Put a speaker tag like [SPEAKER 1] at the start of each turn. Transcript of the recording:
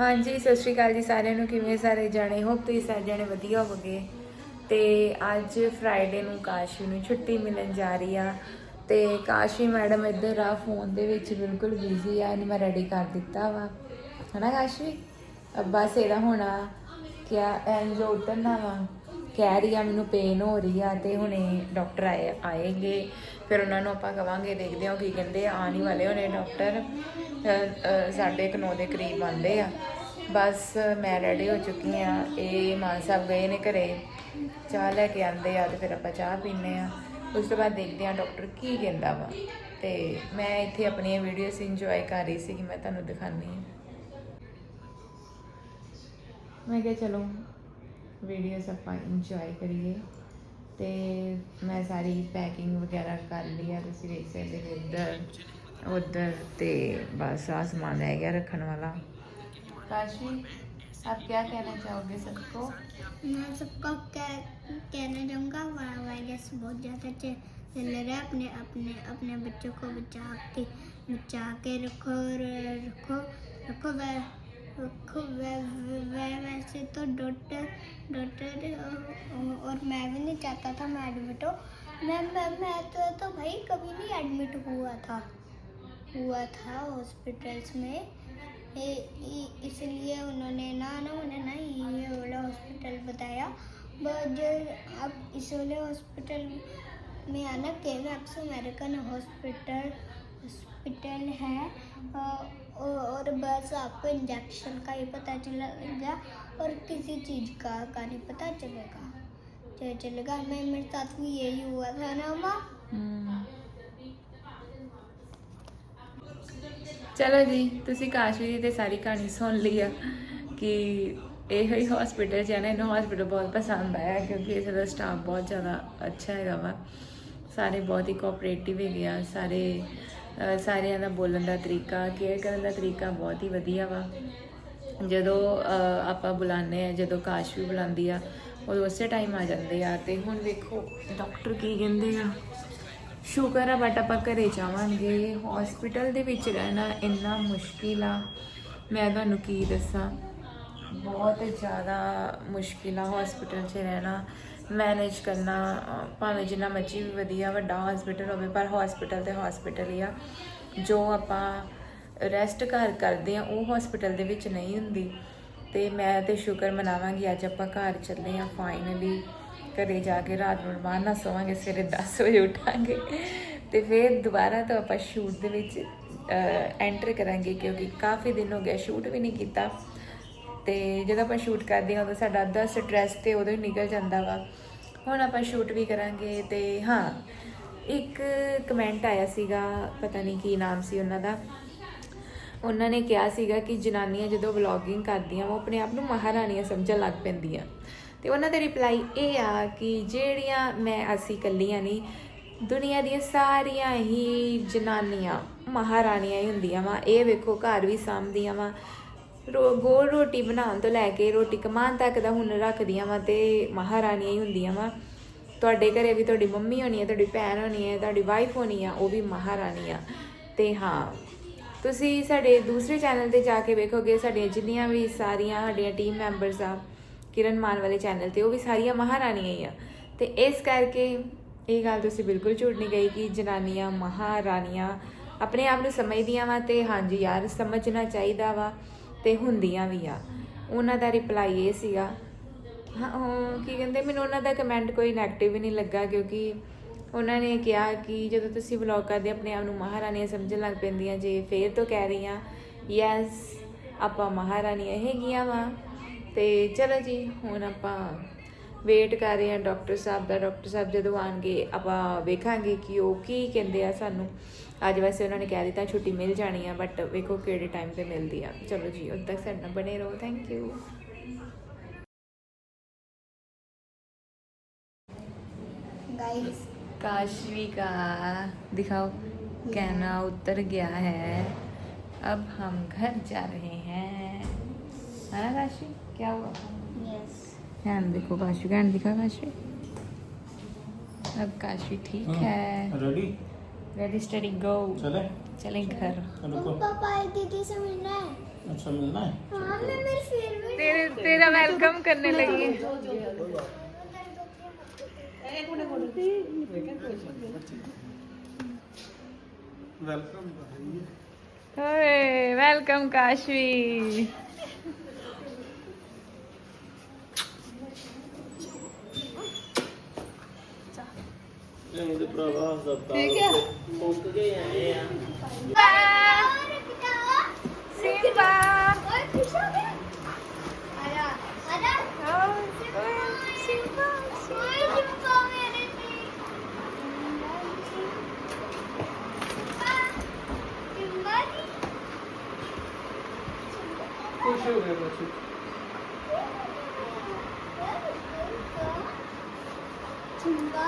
[SPEAKER 1] ਹਾਂਜੀ, ਸਤਿ ਸ਼੍ਰੀ ਅਕਾਲ ਜੀ ਸਾਰਿਆਂ ਨੂੰ। ਕਿਵੇਂ ਸਾਰੇ ਜਾਣੇ? ਹੋਪ ਤੁਸੀਂ ਸਾਰੇ ਜਾਣੇ ਵਧੀਆ ਹੋਵੋਗੇ। ਤੇ ਅੱਜ ਫਰਾਈਡੇ ਨੂੰ ਕਾਸ਼ੀ ਨੂੰ ਛੁੱਟੀ ਮਿਲਣ ਜਾ ਰਹੀ ਆ। ਤੇ ਕਾਸ਼ੀ ਮੈਡਮ ਇੱਧਰ ਆ ਫੋਨ ਦੇ ਵਿੱਚ ਬਿਲਕੁਲ ਬਿਜ਼ੀ ਆ, ਇਹਨੂੰ ਮੈਂ ਰੈਡੀ ਕਰ ਦਿੱਤਾ ਵਾ। ਹਨਾ ਕਾਸ਼ੀ? ਅਬ ਬਸ ਇਹਦਾ ਹੋਣਾ ਕਿਆ ਐਂਜ ਉਤਰਨਾ ਵਾ। ਕਹਿ ਰਹੀ ਆ ਮੈਨੂੰ ਪੇਨ ਹੋ ਰਹੀ ਆ ਤੇ ਹੁਣੇ ਡਾਕਟਰ ਆਏ ਆਏਗੇ। ਫਿਰ ਉਹਨਾਂ ਨੂੰ ਆਪਾਂ ਕਵਾਂਗੇ ਦੇਖਦੇ ਹਾਂ ਉਹ ਕੀ ਕਹਿੰਦੇ ਆ। ਆਉਣ ਹੀ ਵਾਲੇ ਹੋਣੇ ਡਾਕਟਰ ਅ, ਅ, ਸਾਢੇ ਕੁ ਨੌ ਦੇ ਕਰੀਬ ਆਉਂਦੇ ਆ। ਬਸ ਮੈਂ ਰੈਡੀ ਹੋ ਚੁੱਕੀ ਆ। ਇਹ ਮਾਨ ਸਾਹਿਬ ਗਏ ਨੇ ਘਰੇ। ਚਾਹ ਲੈ ਕੇ ਆਂਦੇ ਆ ਤੇ ਫਿਰ ਆਪਾਂ ਚਾਹ ਪੀਨੇ ਆ। ਉਸ ਤੋਂ ਬਾਅਦ ਦੇਖਦੇ ਆ ਡਾਕਟਰ ਕੀ ਕਹਿੰਦਾ ਵਾ। ਤੇ ਮੈਂ ਇੱਥੇ ਆਪਣੀਆਂ ਵੀਡੀਓਜ਼ ਇੰਜੋਏ ਕਰ ਰਹੀ ਸੀ ਕਿ ਮੈਂ ਤੁਹਾਨੂੰ ਦਿਖਾਣੀ ਆ। ਮੈਂ ਕਿਹਾ ਚਲੋ ਵੀਡੀਓਜ਼ ਆਪਾਂ ਇੰਜੋਏ ਕਰੀਏ ਤੇ ਮੈਂ ਸਾਰੀ ਪੈਕਿੰਗ ਵਗੈਰਾ ਕਰ ਲਈ ਆ ਤੁਸੀਂ ਦੇਖ ਸਕਦੇ ਹੋ ਇੱਧਰ ਉੱਧਰ ਤੇ ਬਸ ਆ ਸਮਾਨ ਰਹਿ ਗਿਆ ਰੱਖਣ ਵਾਲਾ काशी आप क्या कहना चाहोगे सबको
[SPEAKER 2] मैं सबको कह, कहना चाहूँगा वायरस बहुत ज़्यादा च- चल रहा है अपने अपने अपने बच्चों को बचा के बचा के रखो और रखो रखो वै रखो वै, वै, वैसे तो डॉक्टर डॉक्टर और मैं भी नहीं चाहता था मैं एडमिट हो मैं मैं मैं तो, तो भाई कभी नहीं एडमिट हुआ था हुआ था हॉस्पिटल्स में इसलिए उन्होंने ना ना उन्हें ना ये वाला हॉस्पिटल बताया बट अब इस वाले हॉस्पिटल में आना केमैक्स अमेरिकन हॉस्पिटल हॉस्पिटल है अ, और और बस आपको इंजेक्शन का ही पता चलेगा और किसी चीज़ का का नहीं पता चलेगा चल चलेगा मैं मेरे साथ भी यही हुआ था ना माँ
[SPEAKER 1] ਚਲੋ ਜੀ ਤੁਸੀਂ ਕਾਸ਼ੀ ਦੀ ਤੇ ਸਾਰੀ ਕਹਾਣੀ ਸੁਣ ਲਈ ਆ ਕਿ ਇਹ ਹੀ ਹਸਪੀਟਲ ਜਾਣਾ ਇਹਨੂੰ ਹਸਪੀਟਲ ਬਹੁਤ ਪਸੰਦ ਆਇਆ ਕਿਉਂਕਿ ਇਸ ਦਾ ਸਟਾਫ ਬਹੁਤ ਜ਼ਿਆਦਾ ਅੱਛਾ ਹੈਗਾ ਵਾ ਸਾਰੇ ਬਹੁਤ ਹੀ ਕੋਆਪਰੇਟਿਵ ਹੈਗੇ ਆ ਸਾਰੇ ਅਹ ਸਾਰਿਆਂ ਦਾ ਬੋਲਣ ਦਾ ਤਰੀਕਾ ਕੇਅਰ ਕਰਨ ਦਾ ਤਰੀਕਾ ਬਹੁਤ ਹੀ ਵਧੀਆ ਵਾ। ਜਦੋਂ ਆਪਾਂ ਬੁਲਾਉਂਦੇ ਆ ਜਦੋਂ ਕਾਸ਼ ਵੀ ਬੁਲਾਉਂਦੀ ਆ, ਉਦੋਂ ਉਸੇ ਟਾਈਮ ਆ ਜਾਂਦੇ ਆ। ਤੇ ਹੁਣ ਵੇਖੋ ਡਾਕਟਰ ਕੀ ਕਹਿੰਦੇ ਆ? ਸ਼ੂਗਰ ਆ ਬਟ ਆਪਾਂ ਘਰੇ ਜਾਵਾਂਗੇ। ਹਸਪੀਟਲ ਦੇ ਵਿੱਚ ਰਹਿਣਾ ਇੰਨਾ ਮੁਸ਼ਕਿਲ ਆ। ਮੈਂ ਤੁਹਾਨੂੰ ਕੀ ਦੱਸਾਂ? ਬਹੁਤ ਜ਼ਿਆਦਾ ਮੁਸ਼ਕਿਲ ਆ ਹਸਪੀਟਲ 'ਚ ਰਹਿਣਾ। ਮੈਨੇਜ ਕਰਨਾ ਭਾਵੇਂ ਜਿੰਨਾ ਮਰਜ਼ੀ ਵੀ ਵਧੀਆ ਵੱਡਾ ਹਸਪੀਟਲ ਹੋਵੇ, ਪਰ ਹਸਪੀਟਲ ਤੇ ਹਸਪੀਟਲ ਹੀ ਆ। ਜੋ ਆਪਾਂ ਰੈਸਟ ਘਰ ਕਰਦੇ ਆ, ਉਹ ਹਸਪੀਟਲ ਦੇ ਵਿੱਚ ਨਹੀਂ ਹੁੰਦੀ। ਤੇ ਮੈਂ ਤੇ ਸ਼ੁਕਰ ਮਨਾਵਾਂਗੀ, ਅੱਜ ਆਪਾਂ ਘਰ ਚੱਲੇ ਆ ਫਾਈਨਲੀ ਘਰੇ ਜਾ ਕੇ ਰਾਤ ਨੂੰ ਬਾਹਰ ਨਾ ਸੋਵਾਂਗੇ, ਸਵੇਰੇ 10 ਵਜੇ ਉਠਾਂਗੇ। ਤੇ ਫਿਰ ਦੁਬਾਰਾ ਤੋਂ ਆਪਾਂ ਸ਼ੂਟ ਦੇ ਵਿੱਚ ਐਂਟਰ ਕਰਾਂਗੇ, ਕਿਉਂਕਿ ਕਾਫੀ ਦਿਨ ਹੋ ਗਿਆ ਸ਼ੂਟ ਵੀ ਨਹੀਂ ਕੀਤਾ। ਤੇ ਜਦੋਂ ਆਪਾਂ ਸ਼ੂਟ ਕਰਦੇ ਹਾਂ, ਉਦੋਂ ਸਾਡਾ ਅੱਧਾ ਸਟ੍ਰੈਸ ਤੇ ਉਦੋਂ ਹੀ ਨਿਕਲ ਜਾਂਦਾ ਵਾ। ਹੁਣ ਆਪਾਂ ਸ਼ੂਟ ਵੀ ਕਰਾਂਗੇ ਤੇ ਹਾਂ, ਇੱਕ ਕਮੈਂਟ ਆਇਆ ਸੀਗਾ, ਪਤਾ ਨਹੀਂ ਕੀ ਨਾਮ ਸੀ ਉਹਨਾਂ ਦਾ। ਉਹਨਾਂ ਨੇ ਕਿਹਾ ਸੀਗਾ ਕਿ ਜਨਾਨੀਆਂ ਜਦੋਂ ਵਲੌਗਿੰਗ ਕਰਦੀਆਂ ਉਹ ਆਪਣੇ ਆਪ ਨੂੰ ਮਹਾਰਾਣੀਆਂ ਸਮਝਣ ਲੱਗ ਪੈਂਦੀਆਂ। ਤੇ ਉਹਨਾਂ ਦਾ ਰਿਪਲਾਈ ਇਹ ਆ ਕਿ ਜਿਹੜੀਆਂ ਮੈਂ, ਅਸੀਂ ਕੱਲੀਆਂ ਨਹੀਂ ਦੁਨੀਆ ਦੀਆਂ ਸਾਰੀਆਂ ਹੀ ਜਨਾਨੀਆਂ ਮਹਾਰਾਣੀਆਂ ਹੀ ਹੁੰਦੀਆਂ ਵਾ। ਇਹ ਵੇਖੋ, ਘਰ ਵੀ ਸਾਂਭਦੀਆਂ ਵਾ। ਗੋਲ ਰੋਟੀ ਬਣਾਉਣ ਤੋਂ ਲੈ ਕੇ ਰੋਟੀ ਕਮਾਉਣ ਤੱਕ ਦਾ ਹੁਨਰ ਰੱਖਦੀਆਂ ਵਾ ਤੇ ਮਹਾਰਾਣੀਆਂ ਹੀ ਹੁੰਦੀਆਂ ਵਾ। ਤੁਹਾਡੇ ਘਰੇ ਵੀ ਤੁਹਾਡੀ ਮੰਮੀ ਹੋਣੀ ਹੈ ਤੁਹਾਡੀ ਭੈਣ ਹੋਣੀ ਹੈ ਤੁਹਾਡੀ ਵਾਈਫ ਹੋਣੀ ਆ, ਉਹ ਵੀ ਮਹਾਰਾਣੀ ਆ। ਤੇ ਹਾਂ, ਤੁਸੀਂ ਸਾਡੇ ਦੂਸਰੇ ਚੈਨਲ ਤੇ ਜਾ ਕੇ ਵੇਖੋਗੇ, ਸਾਡੀਆਂ ਜਿੰਨੀਆਂ ਵੀ ਸਾਰੀਆਂ ਸਾਡੀਆਂ ਟੀਮ ਮੈਂਬਰਸ ਆ, ਕਿਰਨ ਮਾਨ ਵਾਲੇ ਚੈਨਲ ਤੇ, ਉਹ ਵੀ ਸਾਰੀਆਂ ਮਹਾਰਾਣੀਆਂ ਹੀ ਆ। ਤੇ ਇਸ ਕਰਕੇ ਇਹ ਗੱਲ ਤੁਸੀਂ ਬਿਲਕੁਲ ਝੂਠ ਨਹੀਂ ਗਈ ਕਿ ਜਨਾਨੀਆਂ ਮਹਾਰਾਣੀਆਂ ਆਪਣੇ ਆਪ ਨੂੰ ਸਮਝਦੀਆਂ ਵਾ ਤੇ ਹਾਂਜੀ ਯਾਰ, ਸਮਝਣਾ ਚਾਹੀਦਾ ਵਾ। ਤੇ ਹੁੰਦੀਆਂ ਵੀ ਆ। ਉਹਨਾਂ ਦਾ ਰਿਪਲਾਈ ਇਹ ਸੀਗਾ, ਹਾਂ, ਉਹ ਕੀ ਕਹਿੰਦੇ, ਮੈਨੂੰ ਉਹਨਾਂ ਦਾ ਕਮੈਂਟ ਕੋਈ 네ਗੇਟਿਵ ਹੀ ਨਹੀਂ ਲੱਗਾ ਕਿਉਂਕਿ ਉਹਨਾਂ ਨੇ ਕਿਹਾ ਕਿ ਜਦੋਂ ਤੁਸੀਂ ਵਲੌਗ ਕਰਦੇ, ਆਪਣੇ ਆਪ ਨੂੰ ਮਹਾਰਾਣੀਆਂ ਸਮਝਣ ਲੱਗ ਪੈਂਦੀਆਂ, ਜੇ ਫੇਰ ਤੋਂ ਕਹਿ ਰਹੀ ਰਹੀਆਂ ਯੈਸ ਆਪਾਂ ਮਹਾਰਾਣੀਆਂ ਹੈਗੀਆਂ ਵਾ। ਤੇ ਚਲੋ ਜੀ, ਹੁਣ ਆਪਾਂ ਵੇਟ ਕਰ ਰਹੇ ਹਾਂ ਡਾਕਟਰ ਸਾਹਿਬ ਦਾ ਡਾਕਟਰ ਸਾਹਿਬ ਜਦੋਂ ਆਣਗੇ ਆਪਾਂ ਵੇਖਾਂਗੇ ਕਿ ਉਹ ਕੀ ਕਹਿੰਦੇ ਆ ਸਾਨੂੰ ਅੱਜ ਵੈਸੇ ਉਹਨਾਂ ਨੇ ਕਹਿ ਦਿੱਤਾ ਛੁੱਟੀ ਮਿਲ ਜਾਣੀ ਆ ਬਟ ਵੇਖੋ ਕਿਹੜੇ ਟਾਈਮ ਤੇ ਮਿਲਦੀ ਆ ਚਲੋ ਜੀ ਉਦੋਂ ਤੱਕ ਸਾਡੇ ਨਾਲ ਬਣੇ ਰਹੋ ਥੈਂਕ ਯੂ
[SPEAKER 2] गाइस
[SPEAKER 1] काशवी का दिखाओ कहना उतर गया है अब हम घर जा रहे हैं है ना काशी क्या हुआ
[SPEAKER 2] यस
[SPEAKER 1] हैंड देखो काशी का दिखा काशी। अब काशी ठीक है
[SPEAKER 3] रेडी
[SPEAKER 1] रेडी स्टडी गो
[SPEAKER 3] चले?
[SPEAKER 1] चले घर।
[SPEAKER 2] पापा एक दीदी से मिलना है।
[SPEAKER 3] अच्छा मिलना है?
[SPEAKER 2] हाँ मैं मेरी फेवरेट
[SPEAKER 1] तेरे तेरा वेलकम करने लगी। है।
[SPEAKER 3] वेलकम
[SPEAKER 1] ओए वेलकम काशवी
[SPEAKER 3] ਨਹੀਂ ਤੇ ਭਰਾਵਾ ਹਸਪਤਾਲ ਠੀਕ ਹੈ ਮੁੱਕ ਗਏ ਆਏ ਆ।
[SPEAKER 2] ਸਿਮਬਾ ਓਏ ਖੁਸ਼ ਹੋ
[SPEAKER 1] ਗਿਆ
[SPEAKER 2] ਆਇਆ ਆਇਆ ਸਿਮਬਾ ਸਿਮਬਾ ਸਿਮਬਾ ਮੇਰੇ
[SPEAKER 3] ਖੁਸ਼ ਹੋ ਗਏ ਬੱਚੇ।
[SPEAKER 2] ਚੁੰਬਾ